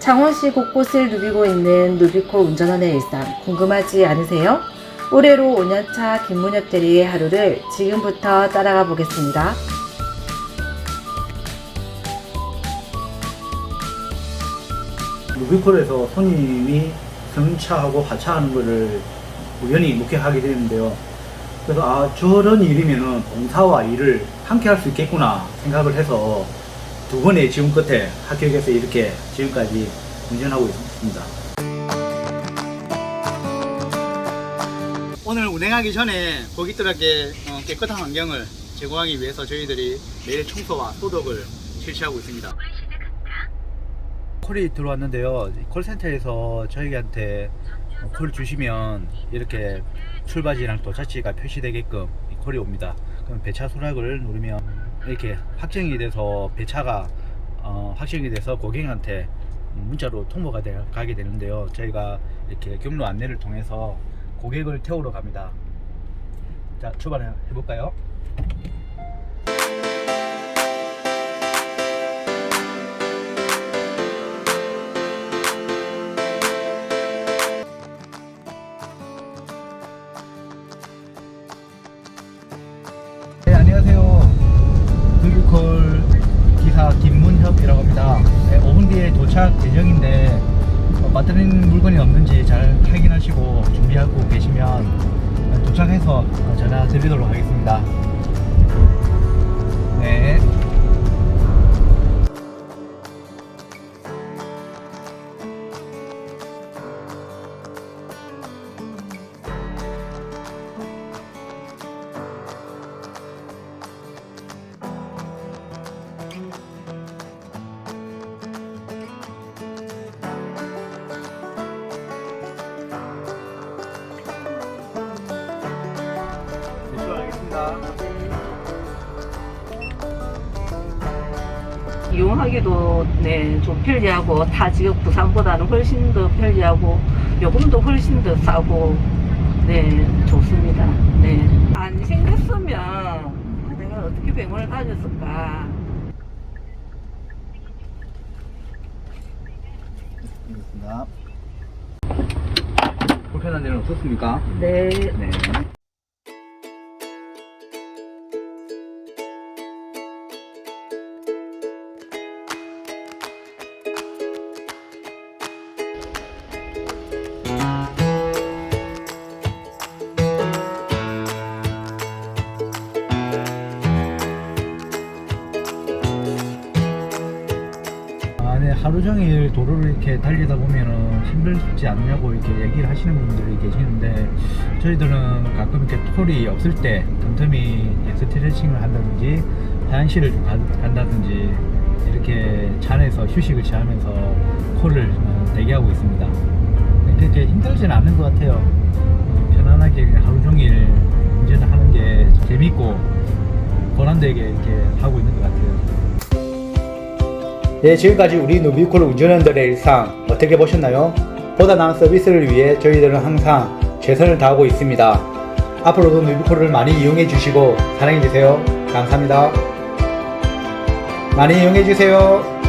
창원시 곳곳을 누비고 있는 누비콜 운전원의 일상 궁금하지 않으세요? 올해로 5년차 김문혁 대리의 하루를 지금부터 따라가 보겠습니다. 루비콜에서 손님이 승차하고 하차하는 것을 우연히 목격하게 되는데요. 그래서 아 저런 일이면은 봉사와 일을 함께 할 수 있겠구나 생각을 해서 두 번의 지원 끝에 합격해서 이렇게 지금까지 운전하고 있습니다. 오늘 운행하기 전에 고객들에게 어, 깨끗한 환경을 제공하기 위해서 저희들이 매일 청소와 소독을 실시하고 있습니다. 콜이 들어왔는데요. 콜센터에서 저희한테 콜 주시면 이렇게 출발지랑 도착지가 표시되게끔 이 콜이 옵니다. 그럼 배차 수락을 누르면 이렇게 확정이 돼서 배차가 어, 확정이 돼서 고객한테 문자로 통보가 돼, 가게 되는데요. 저희가 이렇게 경로 안내를 통해서 고객을 태우러 갑니다. 자, 출발해 볼까요? 김문협이라고 합니다. 네, 5분 뒤에 도착 예정인데 어, 빠뜨린 물건이 없는지 잘 확인하시고 준비하고 계시면 도착해서 어, 전화 드리도록 하겠습니다. 네. 이용하기도 네, 좀 편리하고 타 지역 부산보다는 훨씬 더 편리하고 요금도 훨씬 더 싸고 네 좋습니다. 네. 안 생겼으면 내가 어떻게 병원을 다녔을까. 알겠습니다. 불편한 일은 없었습니까? 네. 네. 하루 종일 도로를 이렇게 달리다 보면은 힘들지 않냐고 이렇게 얘기를 하시는 분들이 계시는데 저희들은 가끔 이렇게 톨이 없을 때 틈틈이 스트레칭을 한다든지 화장실을 좀 가- 간다든지 이렇게 차 안에서 휴식을 취하면서 콜을 어, 대기하고 있습니다. 그렇게 힘들지는 않는 것 같아요. 어, 편안하게 하루 종일 운전을 하는 게 재밌고 보람되게 이렇게 하고 있는. 네, 지금까지 우리 누비콜 운전원들의 일상 어떻게 보셨나요? 보다 나은 서비스를 위해 저희들은 항상 최선을 다하고 있습니다. 앞으로도 누비콜을 많이 이용해 주시고 사랑해 주세요. 감사합니다. 많이 이용해 주세요.